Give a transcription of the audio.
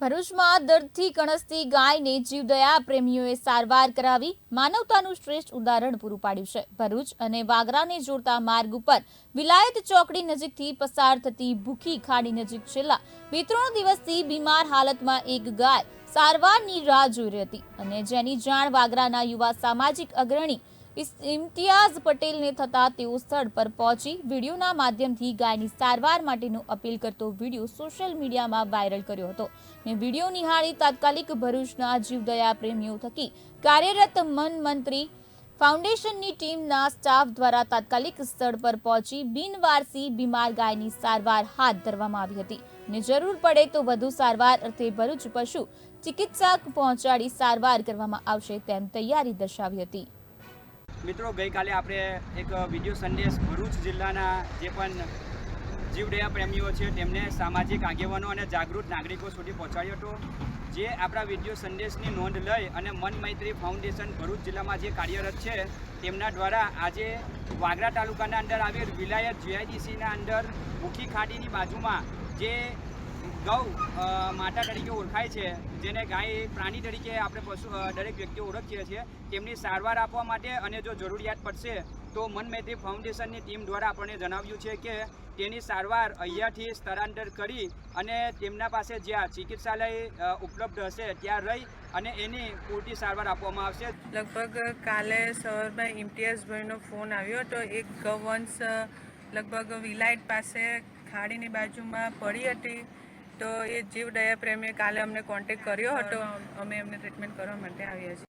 ભરૂચમાં દર્દથી કણસતી ગાયને જીવદયા પ્રેમીઓએ સારવાર કરાવી માનવતાનું શ્રેષ્ઠ ઉદાહરણ પૂરું પાડ્યું છે. ભરૂચ અને વાગરાને જોડતા માર્ગ ઉપર વિલાયત ચોકડી નજીકથી પસાર થતી ભૂખી ખાડી નજીક છેલ્લા બે ત્રણ દિવસથી બીમાર હાલતમાં એક ગાય સારવારની રાહ જોઈ રહી હતી અને જેની જાણ વાગરાના યુવા સામાજિક અગ્રણી ઇમ્તિયાઝ પટેલને થતા તેઓ સ્થળ પર પહોંચી વિડીયોના માધ્યમથી ગાયની સારવાર માટેનો અપીલ કરતો વીડિયો સોશિયલ મીડિયામાં વાયરલ કર્યો હતો. ને વીડિયો નિહાળી તાત્કાલિક ભરૂચના જીવદયા પ્રેમીઓ થકી કાર્યરત મન મંત્રી ફાઉન્ડેશનની ટીમના સ્ટાફ દ્વારા તાત્કાલિક સ્થળ પર પહોંચી બિનવારસી બીમાર ગાયની સારવાર હાથ ધરવામાં આવી હતી. ને જરૂર પડે તો વધુ સારવાર અર્થે ભરૂચ પશુ ચિકિત્સક પહોંચાડી સારવાર કરવામાં આવશે તેમ તૈયારી દર્શાવી હતી. મિત્રો, ગઈકાલે આપણે એક વીડિયો સંદેશ ભરૂચ જિલ્લાના જે પણ જીવદયા પ્રેમીઓ છે, તેમને સામાજિક આગેવાનો અને જાગૃત નાગરિકો સુધી પહોંચાડ્યો હતો. જે આપણા વીડિયો સંદેશની નોંધ લઈ અને મન મૈત્રી ફાઉન્ડેશન ભરૂચ જિલ્લામાં જે કાર્યરત છે, તેમના દ્વારા આજે વાગરા તાલુકાના અંદર આવેલ વિલાયત જીઆઈડીસીના અંદર ભૂખી ખાડીની બાજુમાં જે ગૌ માતા તરીકે ઓળખાય છે, જેને ગાય, પ્રાણી તરીકે આપણે પશુ દરેક વ્યક્તિ ઓળખીએ છીએ, તેમની સારવાર આપવા માટે અને જો જરૂરિયાત પડશે, તો મન મૈત્રી ફાઉન્ડેશનની ટીમ દ્વારા આપણને જણાવ્યું છે કે તેની સારવાર અહીંયાથી સ્થળાંતર કરી અને તેમના પાસે જ્યાં ચિકિત્સાલય ઉપલબ્ધ હશે, ત્યાં રહી અને એની પૂરતી સારવાર આપવામાં આવશે. લગભગ કાલે સવારમાં ઇમ્તિયાઝભાઈનો ફોન આવ્યો હતો એક ગૌવંશ લગભગ વિલાઇટ પાસે ખાડીની બાજુમાં પડી હતી. તો એ જીવ દયા પ્રેમીએ કાલે અમને કોન્ટેક્ટ કર્યો હતો. અમે એમને ટ્રીટમેન્ટ કરવા માટે આવ્યા છીએ.